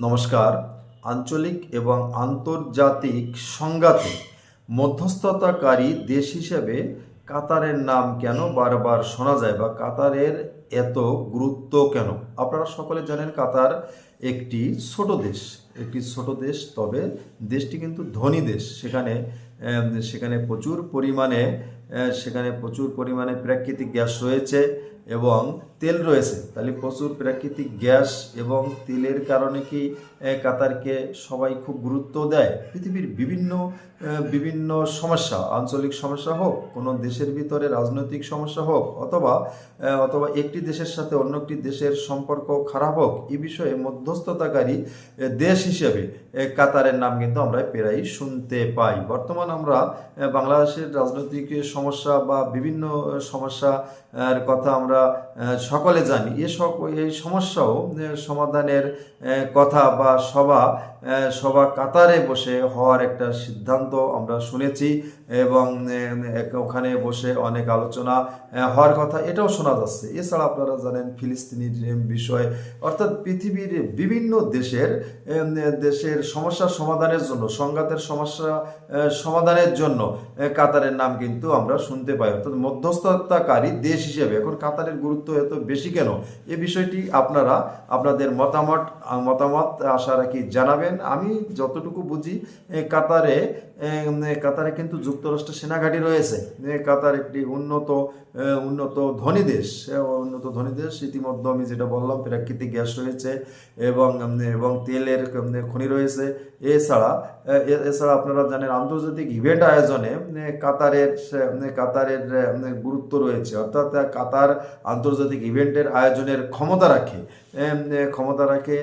নমস্কার। আঞ্চলিক এবং আন্তর্জাতিক সংঘাতে মধ্যস্থতাকারী দেশ হিসেবে কাতারের নাম কেন বারবার শোনা যায় বা কাতারের এত গুরুত্ব কেন? আপনারা সকলে জানেন কাতার একটি ছোট দেশ, একটি ছোট দেশ, তবে দেশটি কিন্তু ধনী দেশ। সেখানে সেখানে প্রচুর পরিমাণে সেখানে প্রচুর পরিমাণে প্রাকৃতিক গ্যাস রয়েছে এবং তেল রয়েছে। তাহলে প্রচুর প্রাকৃতিক গ্যাস এবং তেলের কারণে কি কাতারকে সবাই খুব গুরুত্ব দেয়? পৃথিবীর বিভিন্ন বিভিন্ন সমস্যা, আঞ্চলিক সমস্যা হোক, কোনো দেশের ভিতরে রাজনৈতিক সমস্যা হোক, অথবা অথবা একটি দেশের সাথে অন্য একটি দেশের সম্পর্ক খারাপ হোক এই বিষয়ে মধ্যস্থতাকারী দেশ হিসেবে কাতারের নাম কিন্তু আমরা প্রায়ই শুনতে পাই। বর্তমান আমরা আহ, বাংলাদেশের রাজনৈতিক সমস্যা বা বিভিন্ন সমস্যা কথা আমরা সকলে জানি। এ এই সমস্যাও সমাধানের কথা বা সভা সভা কাতারে বসে হওয়ার একটা সিদ্ধান্ত আমরা শুনেছি এবং ওখানে বসে অনেক আলোচনা হওয়ার কথা এটাও শোনা যাচ্ছে। এছাড়া আপনারা জানেন ফিলিস্তিনির বিষয়, অর্থাৎ পৃথিবীর বিভিন্ন দেশের দেশের সমস্যা সমাধানের জন্য, সংঘাতের সমস্যা সমাধানের জন্য কাতারের নাম কিন্তু আমরা শুনতে পাই। অর্থাৎ মধ্যস্থতাকারী দেশ হিসেবে, এখন কাতারের গুরুত্ব এত বেশি কেন? এ বিষয়টি আপনারা, আপনাদের মতামত মতামত আশা রাখি জানাবেন। আমি যতটুকু বুঝি কাতারে কাতারে কিন্তু যুক্তরাষ্ট্রের সেনাঘাঁটি রয়েছে। কাতার একটি উন্নত উন্নত ধনী দেশ। উন্নত ধনী দেশ, ইতিমধ্যে আমি যেটা বললাম, প্রাকৃতিক গ্যাস রয়েছে এবং এবং তেলের খনি রয়েছে। এছাড়া এছাড়া আপনারা জানেন, আন্তর্জাতিক ইভেন্ট আয়োজনে কাতারের কাতারের গুরুত্ব রয়েছে। অর্থাৎ কাতার আন্তর্জাতিক ইভেন্টের আয়োজনের ক্ষমতা রাখে। ক্ষমতা রাখে।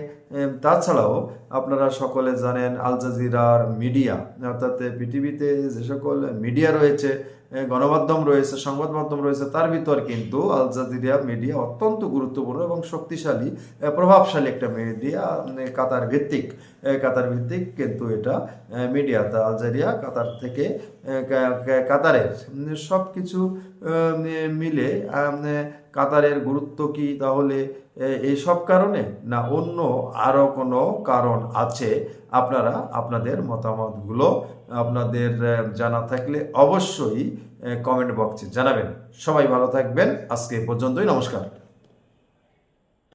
তাছাড়াও আপনারা সকলে জানেন আল জাজিরার মিডিয়া অর্থাৎ পৃথিবীতে যে সকল মিডিয়া রয়েছে গণমাধ্যম রয়েছে সংবাদ মাধ্যম রয়েছে তার ভিতর কিন্তু আল জাজিরা মিডিয়া অত্যন্ত গুরুত্বপূর্ণ এবং শক্তিশালী প্রভাবশালী একটা মিডিয়া কাতার ভিত্তিক কাতার ভিত্তিক কিন্তু এটা মিডিয়া তা আলজেরিয়া কাতার থেকে কাতারের। সব কিছু মিলে কাতারের গুরুত্ব কি তাহলে এ, এই সব কারণে না অন্য আরও কোনো কারণ আছে? আপনারা আপনাদের মতামতগুলো আপনাদের জানা থাকলে অবশ্যই কমেন্ট বক্সে জানাবেন। সবাই ভালো থাকবেন। আজকে পর্যন্তই নমস্কার।